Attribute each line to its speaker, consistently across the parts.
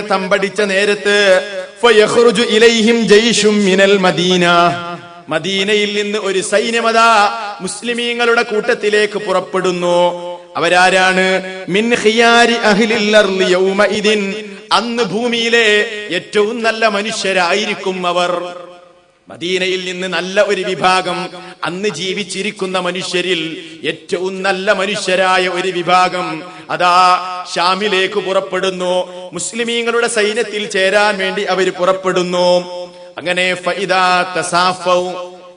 Speaker 1: തമ്പടിച്ച നേരത്ത് ഇലൈഹിം മിനൽ മദീന. മദീനയിൽ നിന്ന് ഒരു സൈന്യമത മുസ്ലിമീങ്ങളുടെ കൂട്ടത്തിലേക്ക് പുറപ്പെടുന്നു. അവരാരാണ്? മിൻ ഖിയാരി അഹ്ലിൽ അർളി അന്ന് ഭൂമിയിലെ ഏറ്റവും നല്ല മനുഷ്യരായിരിക്കും അവർ. മദീനയിൽ നിന്ന് നല്ല ഒരു വിഭാഗം അന്ന് ജീവിച്ചിരിക്കുന്ന മനുഷ്യരിൽ ഏറ്റവും നല്ല മനുഷ്യരായ ഒരു വിഭാഗം അതാ ഷാമിലേക്ക് പുറപ്പെടുന്നു. മുസ്ലിമീങ്ങളുടെ സൈന്യത്തിൽ ചേരാൻ വേണ്ടി അവർ പുറപ്പെടുന്നു. അങ്ങനെ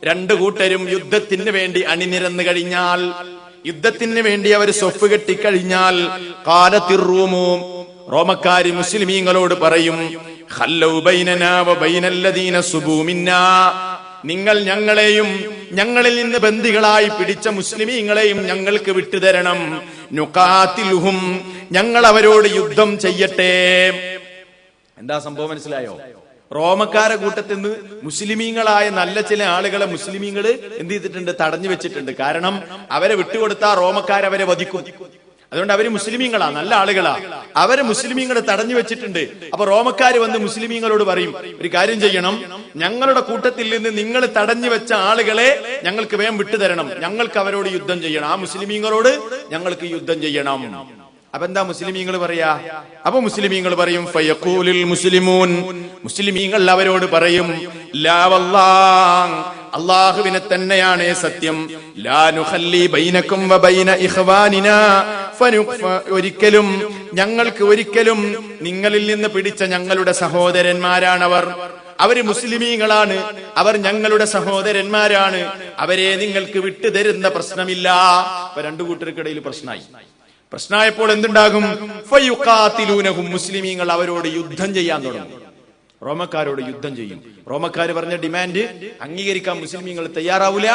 Speaker 1: രണ്ടു കൂട്ടരും യുദ്ധത്തിന് വേണ്ടി അണിനിരന്നു കഴിഞ്ഞാൽ യുദ്ധത്തിന് വേണ്ടി അവർ സ്വപ്പ് കെട്ടിക്കഴിഞ്ഞാൽ കാലത്തിറൂമോ റോമക്കാരി മുസ്ലിമീങ്ങളോട് പറയും നിങ്ങൾ ഞങ്ങളെയും ഞങ്ങളിൽ നിന്ന് ബന്ദികളായി പിടിച്ച മുസ്ലിമീങ്ങളെയും ഞങ്ങൾക്ക് വിട്ടുതരണം. നുക്കാത്തിലുഹും ഞങ്ങൾ അവരോട് യുദ്ധം ചെയ്യട്ടെ. എന്താ സംഭവം മനസ്സിലായോ? റോമക്കാരെ കൂട്ടത്തിൽ നിന്ന് മുസ്ലിമീങ്ങളായ നല്ല ചില ആളുകളെ മുസ്ലിമീങ്ങൾ എന്ത് ചെയ്തിട്ടുണ്ട്? തടഞ്ഞു വെച്ചിട്ടുണ്ട്. കാരണം അവരെ വിട്ടുകൊടുത്താ റോമക്കാരവരെ വധിക്കും. അതുകൊണ്ട് അവർ മുസ്ലിമീങ്ങളാ നല്ല ആളുകളാ. അവരെ മുസ്ലിമീങ്ങളെ തടഞ്ഞു വെച്ചിട്ടുണ്ട്. അപ്പൊ റോമക്കാര് വന്ന് മുസ്ലിമീങ്ങളോട് പറയും ഒരു കാര്യം ചെയ്യണം. ഞങ്ങളുടെ കൂട്ടത്തിൽ നിന്ന് നിങ്ങൾ തടഞ്ഞു വെച്ച ആളുകളെ ഞങ്ങൾക്ക് വേഗം വിട്ടുതരണം. ഞങ്ങൾക്ക് അവരോട് യുദ്ധം ചെയ്യണം. ആ മുസ്ലിമീങ്ങളോട് ഞങ്ങൾക്ക് യുദ്ധം ചെയ്യണം. അപ്പൊ എന്താ മുസ്ലിമീങ്ങൾ പറയാ? അപ്പൊ മുസ്ലിമീങ്ങൾ പറയും ഫയക്കൂലിൽ മുസ്ലിമൂൻ. മുസ്ലിമീങ്ങൾ അവരോട് പറയും അള്ളാഹുവിനെ തന്നെയാണ് സത്യം. ലാ നുഖല്ലി ബൈനക്കും വ ബൈന ഒരിക്കലും ഞങ്ങൾക്ക് ഒരിക്കലും നിങ്ങളിൽ നിന്ന് പിടിച്ച ഞങ്ങളുടെ സഹോദരന്മാരാണവർ. അവർ മുസ്ലിമീങ്ങളാണ് അവർ ഞങ്ങളുടെ സഹോദരന്മാരാണ്. അവരെ നിങ്ങൾക്ക് വിട്ടുതരുന്ന പ്രശ്നമില്ല. അപ്പൊ രണ്ടു കൂട്ടർക്കിടയിൽ പ്രശ്നമായി പ്രശ്നമായപ്പോൾ എന്തുണ്ടാകും? മുസ്ലിമീങ്ങൾ അവരോട് യുദ്ധം ചെയ്യാൻ തുടങ്ങും. റോമക്കാരോട് യുദ്ധം ചെയ്യും. റോമക്കാർ പറഞ്ഞ ഡിമാൻഡ് അംഗീകരിക്കാൻ മുസ്ലിമീങ്ങൾ തയ്യാറാവൂല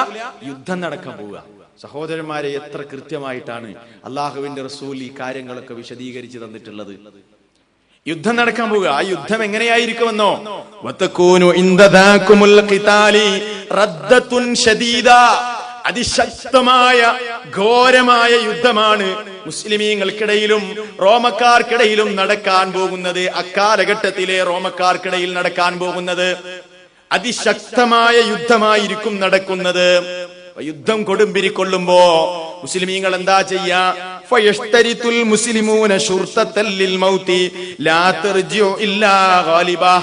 Speaker 1: യുദ്ധം നടക്കാൻ പോവുക. സഹോദരന്മാരെ എത്ര കൃത്യമായിട്ടാണ് അള്ളാഹുവിന്റെ റസൂൽ ഈ കാര്യങ്ങളൊക്കെ വിശദീകരിച്ചു തന്നിട്ടുള്ളത്. യുദ്ധം നടക്കാൻ പോവുക. ആ യുദ്ധം എങ്ങനെയായിരിക്കുമെന്നോ? അതിശക്തമായ ഘോരമായ യുദ്ധമാണ് മുസ്ലിമീങ്ങൾക്കിടയിലും റോമക്കാർക്കിടയിലും നടക്കാൻ പോകുന്നത്. അക്കാലഘട്ടത്തിലെ റോമക്കാർക്കിടയിൽ നടക്കാൻ പോകുന്നത് അതിശക്തമായ യുദ്ധമായിരിക്കും നടക്കുന്നത്. യുദ്ധം കൊടുമ്പിരി കൊടുമ്പിരിക്കൊള്ളുമ്പോ മുസ്ലിമീങ്ങൾ എന്താ ചെയ്യാ? മുസ്ലിമൂന ഷുർത്തല്ലിൽ ലിൽ മൗതി ലാ ഇല്ലാ ഗാലിബാ.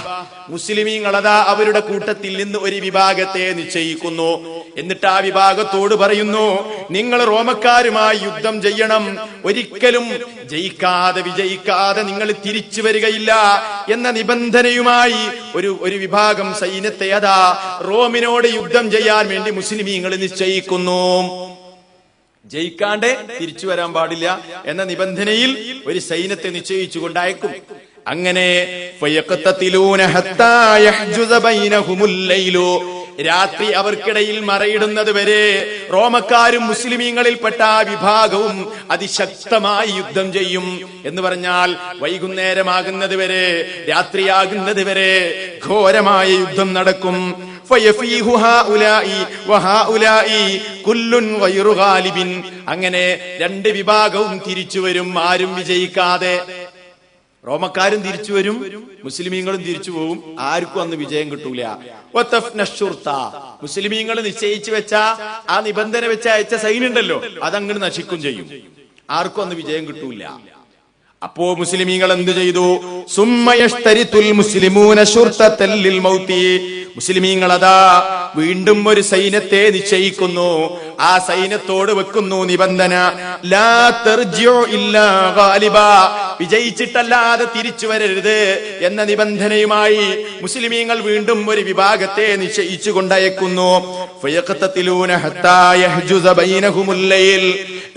Speaker 1: മുസ്ലിമീങ്ങൾ അതാ അവരുടെ കൂട്ടത്തിൽ നിന്ന് ഒരു വിഭാഗത്തെ നിശ്ചയിക്കുന്നു. എന്നിട്ട് ആ വിഭാഗത്തോട് പറയുന്നു നിങ്ങൾ റോമക്കാരുമായി യുദ്ധം ചെയ്യണം. ഒരിക്കലും ജയിക്കാതെ വിജയിക്കാതെ നിങ്ങൾ തിരിച്ചു വരികയില്ല എന്ന നിബന്ധനയുമായി ഒരു ഒരു വിഭാഗം സൈന്യത്തെ അതാ റോമിനോട് യുദ്ധം ചെയ്യാൻ വേണ്ടി മുസ്ലിമീങ്ങൾ നിശ്ചയിക്കുന്നു. ജയിക്കാണ്ട് തിരിച്ചു വരാൻ പാടില്ല എന്ന നിബന്ധനയിൽ ഒരു സൈന്യത്തെ നിശ്ചയിച്ചുകൊണ്ട് അയക്കും. അങ്ങനെ രാത്രി അവർക്കിടയിൽ മറയിടുന്നത് വരെ റോമക്കാരും മുസ്ലിമീങ്ങളിൽപ്പെട്ട വിഭാഗവും അതിശക്തമായി യുദ്ധം ചെയ്യും എന്ന് പറഞ്ഞാൽ വൈകുന്നേരമാകുന്നത് വരെ രാത്രിയാകുന്നത് വരെ ഘോരമായ യുദ്ധം നടക്കും. അങ്ങനെ രണ്ട് വിഭാഗവും തിരിച്ചു വരും ആരും വിജയിക്കാതെ. റോമക്കാരും തിരിച്ചു വരും മുസ്ലിമീങ്ങളും തിരിച്ചു പോകും ആർക്കും അന്ന് വിജയം കിട്ടൂല. മുസ്ലിമീങ്ങൾ നിശ്ചയിച്ചു വെച്ച ആ നിബന്ധന വെച്ച അയച്ച സൈനുണ്ടല്ലോ അതങ്ങ് നശിക്കും ചെയ്യും. ആർക്കും അന്ന് വിജയം കിട്ടൂല. അപ്പോ മുസ്ലിമീങ്ങൾ എന്ത് ചെയ്തു? മുസ്ലിമീങ്ങൾ അതാ വീണ്ടും ഒരു സൈന്യത്തെ നിശ്ചയിക്കുന്നു. ആ സൈന്യത്തോട് വെക്കുന്നു നിബന്ധന. ലാ ഇല്ലാ ഗാലിബ. വിജയിച്ചിട്ടല്ലാതെ തിരിച്ചു വരരുത് എന്ന നിബന്ധനയുമായി മുസ്ലിമീങ്ങൾ വീണ്ടും ഒരു വിഭാഗത്തെ നിശ്ചയിച്ചു കൊണ്ടയക്കുന്നു.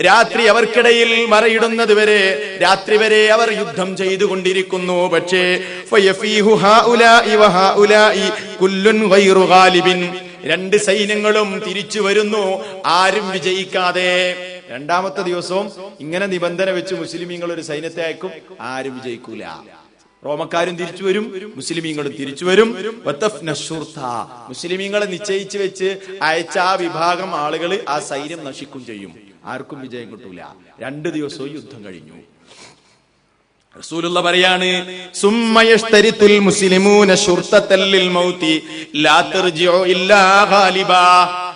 Speaker 1: രാത്രി അവർക്കിടയിൽ മറയിടുന്നത് വരെ രാത്രി വരെ അവർ യുദ്ധം ചെയ്തുകൊണ്ടിരിക്കുന്നു. പക്ഷേ രണ്ട് സൈന്യങ്ങളും തിരിച്ചു വരുന്നു. ആരും വിജയിക്കാതെ. രണ്ടാമത്തെ ദിവസവും ഇങ്ങനെ നിബന്ധന വെച്ച് മുസ്ലിമീങ്ങൾ ഒരു സൈന്യത്തെ അയക്കും. ആരും വിജയിക്കൂല. റോമക്കാരും തിരിച്ചു വരും മുസ്ലിമീങ്ങളും തിരിച്ചു വരും. മുസ്ലിമീങ്ങളെ നിശ്ചയിച്ചു വെച്ച് അയച്ച ആ വിഭാഗം ആളുകൾ ആ സൈന്യം നശിക്കും ചെയ്യും. ആർക്കും വിജയം കിട്ടൂല. രണ്ടു ദിവസവും യുദ്ധം കഴിഞ്ഞു. റസൂലുള്ള പറയാണ്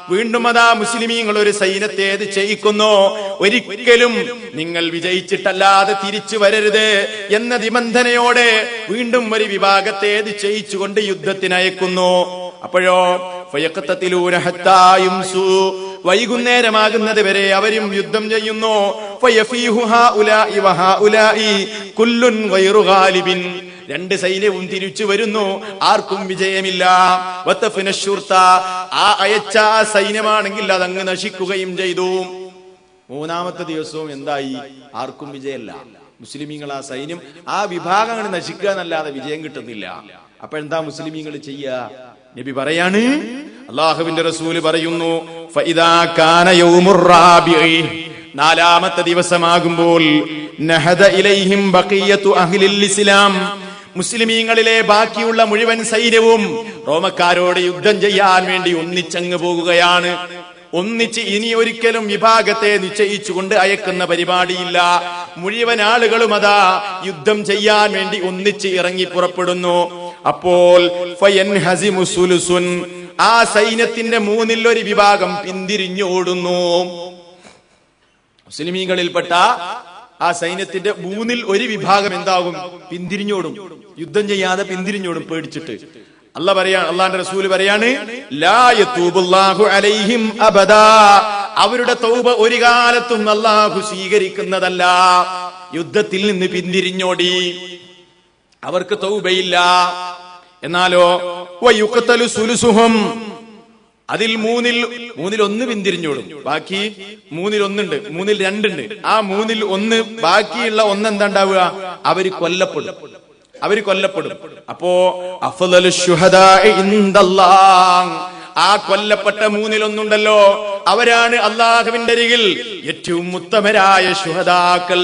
Speaker 1: വീണ്ടും അതാ മുസ്ലിമീങ്ങൾ ഒരു സൈന്യത്തെ ഏത് ചെയ്യിക്കുന്നു. ഒരിക്കലും നിങ്ങൾ വിജയിച്ചിട്ടല്ലാതെ തിരിച്ചു വരരുത് എന്ന നിബന്ധനയോടെ വീണ്ടും ഒരു വിഭാഗത്തെ ഏത് ചെയ്യിച്ചുകൊണ്ട് യുദ്ധത്തിനയക്കുന്നു അപ്പോഴോ യുംസു വൈകുന്നേരമാകുന്നത് വരെ അവരും യുദ്ധം ചെയ്യുന്നു. രണ്ട് സൈന്യവും തിരിച്ചു വരുന്നു. ആർക്കും വിജയമില്ല. ആ അയച്ച സൈന്യമാണെങ്കിൽ അതങ്ങ് നശിക്കുകയും ചെയ്തു. മൂന്നാമത്തെ ദിവസവും എന്തായി? ആർക്കും വിജയമല്ല. മുസ്ലിമീങ്ങൾ ആ സൈന്യം ആ വിഭാഗങ്ങൾ നശിക്കുക എന്നല്ലാതെ വിജയം കിട്ടുന്നില്ല. അപ്പൊ എന്താ മുസ്ലിമീങ്ങൾ ചെയ്യുക നബി പറയാണ് അള്ളാഹുവിന്റെ റസൂൽ പറയുന്നു നാലാമത്തെ ദിവസമാകുമ്പോൾ മുസ്ലിമീങ്ങളിലെ ബാക്കിയുള്ള മുഴുവൻ സൈന്യവും റോമക്കാരോട് യുദ്ധം ചെയ്യാൻ വേണ്ടി ഒന്നിച്ചങ്ങ് പോകുകയാണ്. ഒന്നിച്ച് ഇനി ഒരിക്കലും വിഭാഗത്തെ നിശ്ചയിച്ചുകൊണ്ട് അയക്കുന്ന പരിപാടിയില്ല. മുഴുവൻ ആളുകളും അതാ യുദ്ധം ചെയ്യാൻ വേണ്ടി ഒന്നിച്ച് ഇറങ്ങി പുറപ്പെടുന്നു. അപ്പോൾ. ആ സൈന്യത്തിന്റെ മൂന്നിൽ ഒരു വിഭാഗം പിന്തിരിഞ്ഞോടുന്നു മുസ്ലിമീകളിൽപ്പെട്ട ആ സൈന്യത്തിന്റെ മൂന്നിൽ ഒരു വിഭാഗം എന്താകും? പിന്തിരിഞ്ഞോടും യുദ്ധം ചെയ്യാതെ പിന്തിരിഞ്ഞോടും പേടിച്ചിട്ട്. അല്ല പറയാ അള്ളാന്റെ റസൂൽ പറയാണ് അലൈഹിം അബദാ. അവരുടെ തൗബ ഒരു കാലത്തും അള്ളാഹു സ്വീകരിക്കുന്നതല്ല. യുദ്ധത്തിൽ നിന്ന് പിന്തിരിഞ്ഞോടി. അവർക്ക് തൗബയില്ല. എന്നാലോ സുലുസുഹം. അതിൽ മൂന്നിൽ മൂന്നിൽ ഒന്ന് പിന്തിരിഞ്ഞോടും ബാക്കി മൂന്നിൽ ഒന്നുണ്ട് മൂന്നിൽ രണ്ടുണ്ട്. ആ മൂന്നിൽ ഒന്ന് ബാക്കിയുള്ള ഒന്ന് എന്താ ഉണ്ടാവുക അവർ കൊല്ലപ്പെടും. അവർ കൊല്ലപ്പെടും. അപ്പോ ആ കൊല്ലപ്പെട്ട മൂന്നിലൊന്നുണ്ടല്ലോ. അവരാണ് അള്ളാഹുവിന്റെ അരികിൽ ഏറ്റവും ഉത്തമരായ ശുഹദാക്കൾ.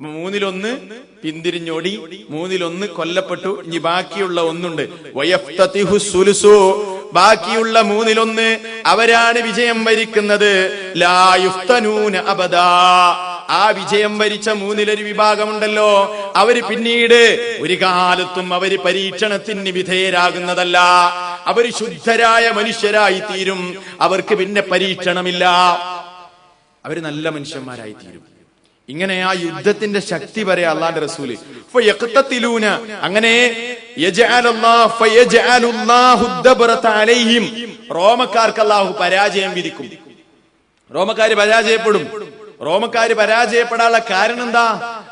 Speaker 1: മൂന്നിലൊന്ന് പിന്തിരിഞ്ഞോടി മൂന്നിലൊന്ന് കൊല്ലപ്പെട്ടു. ഇനി ബാക്കിയുള്ള ഒന്നുണ്ട്. സുലുസു. ബാക്കിയുള്ള മൂന്നിലൊന്ന് അവരാണ് വിജയം വരിക്കുന്നത്. ലാ യുഫ്തനൂന അബദാ. ആ വിജയം വരിച്ച മൂന്നിലൊരു വിഭാഗമുണ്ടല്ലോ. അവർ പിന്നീട് ഒരു കാലത്തും അവർ പരീക്ഷണത്തിന് വിധേയരാകുന്നതല്ല. അവർ ശുദ്ധരായ മനുഷ്യരായി തീരും അവർക്ക് പിന്നെ പരീക്ഷണമില്ല. അവർ നല്ല മനുഷ്യന്മാരായി തീരും ഇങ്ങനെ ആ യുദ്ധത്തിന്റെ ശക്തി വരെ അള്ളാന്റെ റസൂൽ. അങ്ങനെ റോമക്കാർക്ക് അല്ലാഹു പരാജയം വിധിക്കും. റോമക്കാര് പരാജയപ്പെടും. റോമക്കാര് പരാജയപ്പെടാനുള്ള കാരണം എന്താ?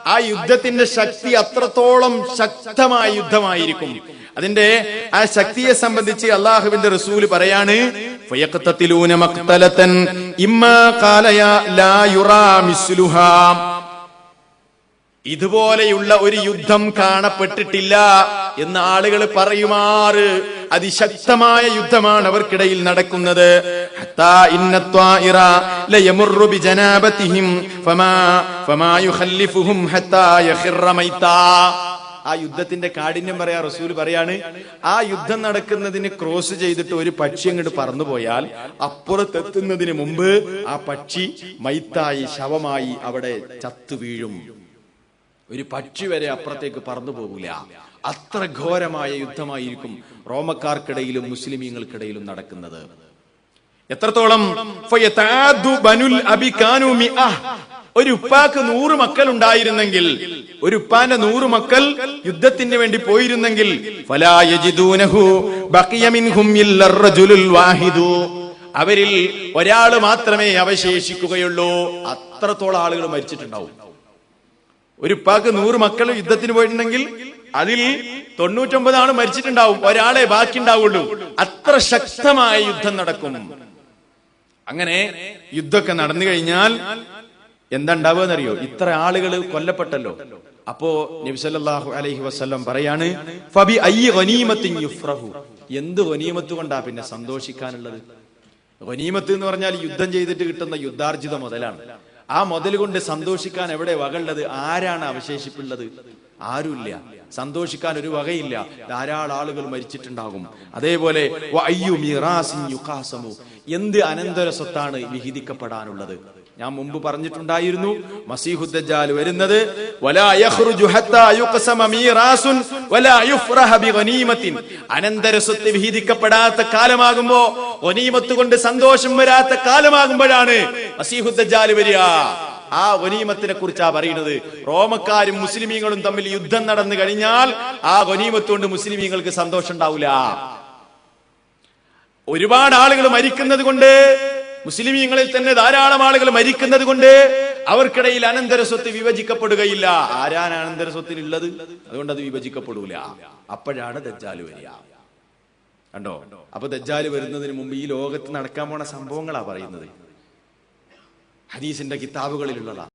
Speaker 1: ആ യുദ്ധത്തിന്റെ ശക്തി അത്രത്തോളം ശക്തമായ യുദ്ധമായിരിക്കും. അതിന്റെ ആ ശക്തിയെ സംബന്ധിച്ച് അള്ളാഹുവിന്റെ റസൂൽ പറയാണ് ഫയഖ്തതിലൂന മഖ്തലതൻ ഇമ്മാ ഖാലയ ലാ യുറാ മിസ്ലുഹാ. ഇതുപോലെയുള്ള ഒരു യുദ്ധം കാണപ്പെട്ടിട്ടില്ല എന്ന് ആളുകൾ പറയുമാറ്. അതിശക്തമായ യുദ്ധമാണ് അവർക്കിടയിൽ നടക്കുന്നത്. ബിജനാബതിഹിം ഫമാ ഫമാ യുഖല്ലിഫുഹും ഹത്താ യഖിറ മൈത്താ. ആ യുദ്ധത്തിന്റെ കാഠിന്യം പറയാ റസൂൽ പറയാണ് ആ യുദ്ധം നടക്കുന്നതിന് ക്രോസ് ചെയ്തിട്ട് ഒരു പക്ഷി അങ്ങോട്ട് പറന്നു പോയാൽ അപ്പുറത്തെത്തുന്നതിന് മുമ്പ് ആ പക്ഷി മൈത്തായി ശവമായി അവിടെ ചത്തു വീഴും. ഒരു പക്ഷി വരെ അപ്പുറത്തേക്ക് പറന്നു പോകില്ല അത്ര ഘോരമായ യുദ്ധമായിരിക്കും റോമക്കാർക്കിടയിലും മുസ്ലിമീങ്ങൾക്കിടയിലും നടക്കുന്നത്. എത്രത്തോളം? ഒരു ഉപ്പാക്ക് നൂറ് മക്കൾ ഉണ്ടായിരുന്നെങ്കിൽ ഒരു ഉപ്പാന്റെ നൂറ് മക്കൾ യുദ്ധത്തിന് വേണ്ടി പോയിരുന്നെങ്കിൽ അവരിൽ ഒരാൾ മാത്രമേ അവശേഷിക്കുകയുള്ളൂ. അത്രത്തോളം ആളുകൾ മരിച്ചിട്ടുണ്ടാവും. ഒരു ഉപ്പാക്ക് നൂറ് മക്കൾ യുദ്ധത്തിന് പോയിട്ടുണ്ടെങ്കിൽ അതിൽ തൊണ്ണൂറ്റൊമ്പത് ആൾ മരിച്ചിട്ടുണ്ടാവും. ഒരാളെ ബാക്കി ഉണ്ടാവുള്ളൂ. അത്ര ശക്തമായ യുദ്ധം നടക്കും. അങ്ങനെ യുദ്ധമൊക്കെ നടന്നു കഴിഞ്ഞാൽ എന്താ ഉണ്ടാവുക ഇത്ര ആളുകൾ കൊല്ലപ്പെട്ടല്ലോ. അപ്പോ നബിസല്ലാഹു അലൈഹി വസ്ലം പറയാണ് ഫബി എന്ത് ഗനീമത്ത് കൊണ്ടാ പിന്നെ സന്തോഷിക്കാനുള്ളത്? ഗനീമത്ത് എന്ന് പറഞ്ഞാൽ യുദ്ധം ചെയ്തിട്ട് കിട്ടുന്ന യുദ്ധാർജിത മുതലാണ്. ആ മുതൽ കൊണ്ട് സന്തോഷിക്കാൻ എവിടെ വകളുള്ളത് ആരാണ് അവശേഷിപ്പുള്ളത്? ആരുമില്ല. സന്തോഷിക്കാൻ ഒരു വകയില്ല. ധാരാളം ആളുകൾ മരിച്ചിട്ടുണ്ടാകും. അതേപോലെ. എന്ത് അനന്തര സ്വത്താണ് വിഹിതിക്കപ്പെടാനുള്ളത്? ഞാൻ മുമ്പ് പറഞ്ഞിട്ടുണ്ടായിരുന്നു മസീഹുദ്ദജാൽ വരുന്നത് അനന്തരസ്വത്ത് വിഹിതിക്കപ്പെടാത്ത കാലമാകുമ്പോ ഒനീമത്ത് കൊണ്ട് സന്തോഷം വരാത്ത കാലമാകുമ്പോഴാണ് മസീഹുദ്ദജാൽ വരിക. ആ ഒനീമത്തിനെ കുറിച്ചാ പറയുന്നത്. റോമക്കാരും മുസ്ലിമീങ്ങളും തമ്മിൽ യുദ്ധം നടന്നു കഴിഞ്ഞാൽ ആ ഒനീമത്ത് കൊണ്ട് മുസ്ലിമീങ്ങൾക്ക് സന്തോഷം ഉണ്ടാവില്ല ഒരുപാട് ആളുകൾ മരിക്കുന്നത് കൊണ്ട് മുസ്ലിമീങ്ങളിൽ തന്നെ ധാരാളം ആളുകൾ മരിക്കുന്നത് കൊണ്ട് അവർക്കിടയിൽ അനന്തര സ്വത്ത് വിഭജിക്കപ്പെടുകയില്ല. ആരാണ് അനന്തര സ്വത്തിനുള്ളത് അതുകൊണ്ട് അത് വിഭജിക്കപ്പെടൂല. അപ്പോഴാണ് ദജ്ജാൽ വരിക. കണ്ടോ? അപ്പൊ ദജ്ജാൽ വരുന്നതിന് മുമ്പ് ഈ ലോകത്ത് നടക്കാൻ പോണ സംഭവങ്ങളാ പറയുന്നത്. ഹദീസിന്റെ കിതാബുകളിലുള്ളതാ.